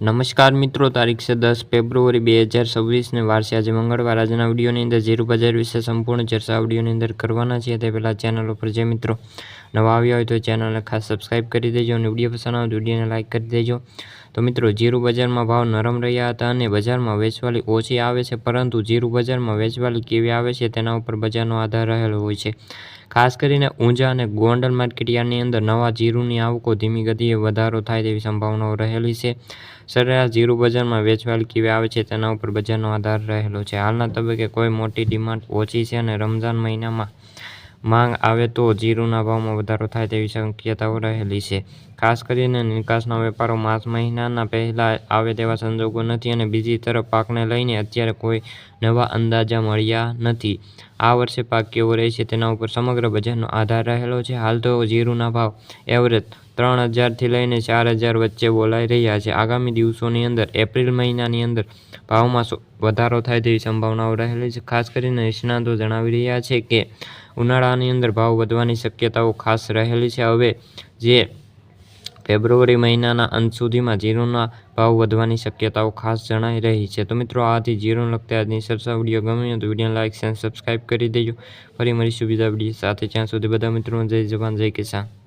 નમસ્કાર મિત્રો, તારીખ છે દસ ફેબ્રુઆરી બે હજાર છવ્વીસને વારસે આજે મંગળવાર. આજના વિડીયોની અંદર ઝીરો બજાર વિશે સંપૂર્ણ ચર્ચા વિડીયોની અંદર કરવાના છીએ. તે પહેલાં ચેનલ ઉપર જે મિત્રો નવા આવ્યા હોય તો ચેનલને ખાસ સબસ્ક્રાઈબ કરી દેજો અને વીડિયો પસંદ આવે તો વિડીયોને લાઇક કરી દેજો. તો મિત્રો, જીરું બજારમાં ભાવ નરમ રહ્યા હતા અને બજારમાં વેચવાલી ઓછી આવે છે, પરંતુ જીરું બજારમાં વેચવાલી કેવી આવે છે તેના ઉપર બજારનો આધાર રહેલો હોય છે. ખાસ કરીને ઊંઝા અને ગોંડલ માર્કેટયાર્ડની અંદર નવા જીરુની આવકો ધીમી ગતિએ વધારો થાય તેવી સંભાવનાઓ રહેલી છે. સરેરાશ જીરું બજારમાં વેચવાલી કેવી આવે છે તેના ઉપર બજારનો આધાર રહેલો છે. હાલના તબક્કે કોઈ મોટી ડિમાન્ડ ઓછી છે અને રમઝાન મહિનામાં માંગ આવે તો જીરુના ભાવમાં વધારો થાય તેવી શક્યતાઓ રહેલી છે. ખાસ કરીને નિકાસના વેપારો માર્ચ મહિનાના પહેલાં આવે તેવા સંજોગો નથી અને બીજી તરફ પાકને લઈને અત્યારે કોઈ નવા અંદાજા મળ્યા નથી. આ વર્ષે પાક કેવો રહેશે તેના ઉપર સમગ્ર બજારનો આધાર રહેલો છે. હાલ તો જીરુના ભાવ એવરેજ ત્રણ હજારથી લઈને ચાર હજાર વચ્ચે બોલાઈ રહ્યા છે. આગામી દિવસોની અંદર એપ્રિલ મહિનાની અંદર ભાવમાં વધારો થાય તેવી સંભાવનાઓ રહેલી છે. ખાસ કરીને નિષ્ણાતો જણાવી રહ્યા છે કે ઉનાળાની અંદર ભાવ વધવાની શક્યતાઓ ખાસ રહેલી છે. હવે જે ફેબ્રુઆરી મહિનાના અંત સુધીમાં જીરુના ભાવ વધવાની શક્યતાઓ ખાસ જણાઈ રહી છે. તો મિત્રો, આથી જીરુને લગતા આજની સરસા વીડિયો ગમ્યો તો વીડિયો લાઇક અને સબસ્ક્રાઈબ કરી દેજો. ફરી મળીશું બીજા વીડિયો સાથે. જ્યાં સુધી બધા મિત્રોને જય જવાન, જય કિસાન.